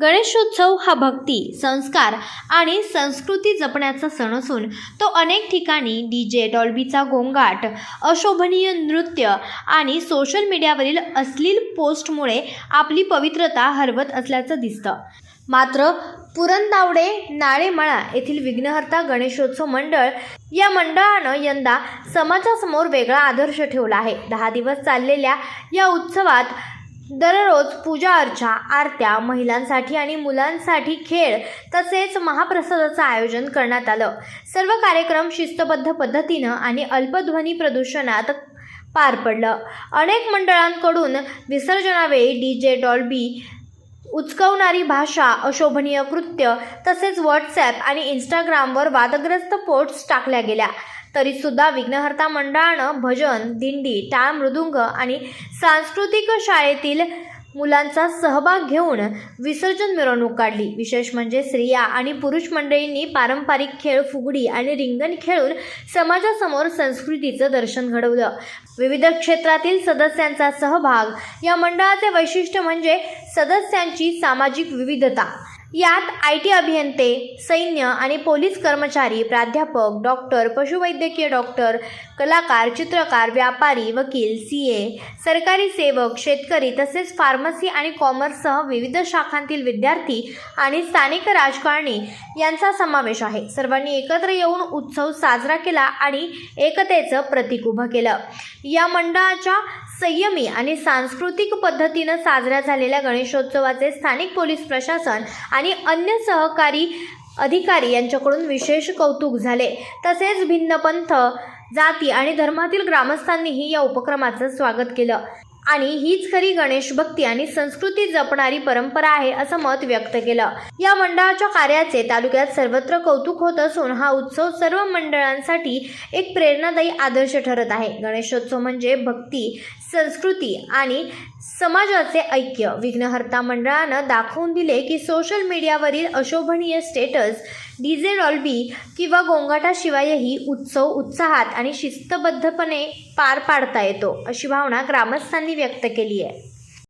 गणेशोत्सव हा भक्ती संस्कार आणि संस्कृती जपण्याचा सण असून तो अनेक ठिकाणी डी जे डॉल्बीचा गोंगाट अशोभनीय नृत्य आणि सोशल मीडियावरील अश्लील पोस्टमुळे आपली पवित्रता हरवत असल्याचं दिसतं. मात्र पुरंदावडे नाळेमळा येथील विघ्नहर्ता गणेशोत्सव मंडळ या मंडळानं यंदा समाजासमोर वेगळा आदर्श ठेवला आहे. दहा दिवस चाललेल्या या उत्सवात दररोज पूजा अर्चा आरत्या महिलांसाठी आणि मुलांसाठी खेळ तसेच महाप्रसादाचं आयोजन करण्यात आलं. सर्व कार्यक्रम शिस्तबद्ध पद्धतीनं आणि अल्पध्वनी प्रदूषणात पार पडलं. अनेक मंडळांकडून विसर्जनावेळी डी जे डॉल्बी उचकवणारी भाषा अशोभनीय कृत्य तसेच व्हॉट्सॲप आणि इंस्टाग्रामवर वादग्रस्त पोस्ट्स टाकल्या गेल्या. तरीसुद्धा विघ्नहर्ता मंडळानं भजन दिंडी टाळ मृदुंग आणि सांस्कृतिक शाळेतील मुलांचा सहभाग घेऊन विसर्जन मिरवणूक काढली. विशेष म्हणजे स्त्रिया आणि पुरुष मंडळींनी पारंपरिक खेळ फुगडी आणि रिंगण खेळून समाजासमोर संस्कृतीचं दर्शन घडवलं. विविध क्षेत्रातील सदस्यांचा सहभाग या मंडळाचे वैशिष्ट्य म्हणजे सदस्यांची सामाजिक विविधता. यात आय टी अभियंते सैन्य आणि पोलीस कर्मचारी प्राध्यापक डॉक्टर पशुवैद्यकीय डॉक्टर कलाकार चित्रकार व्यापारी वकील सी ए सरकारी सेवक शेतकरी तसेच फार्मसी आणि कॉमर्ससह विविध शाखांतील विद्यार्थी आणि स्थानिक राजकारणी यांचा समावेश आहे. सर्वांनी एकत्र येऊन उत्सव साजरा केला आणि एकतेचं प्रतीक उभं केलं. या मंडळाच्या संयमी आणि सांस्कृतिक पद्धतीनं साजऱ्या झालेल्या गणेशोत्सवाचे स्थानिक पोलीस प्रशासन आणि अन्य सहकारी अधिकारी यांच्याकडून विशेष कौतुक झाले. तसेच भिन्न पंथ जाती आणि धर्मातील ग्रामस्थांनीही या उपक्रमाचं स्वागत केलं. आणि हीच खरी गणेश भक्ती आणि संस्कृती जपणारी परंपरा आहे असं मत व्यक्त केलं. या मंडळाच्या कार्याचे तालुक्यात सर्वत्र कौतुक होत असून हा उत्सव सर्व मंडळांसाठी एक प्रेरणादायी आदर्श ठरत आहे. गणेशोत्सव म्हणजे भक्ती संस्कृती आणि समाजाचे ऐक्य. विघ्नहर्ता मंडळानं दाखवून दिले की सोशल मीडियावरील अशोभनीय स्टेटस डीजे डॉल्बी किंवा गोंगाटाशिवायही उत्सव उत्साहात आणि शिस्तबद्धपणे पार पाडता येतो अशी भावना ग्रामस्थांनी व्यक्त केली आहे.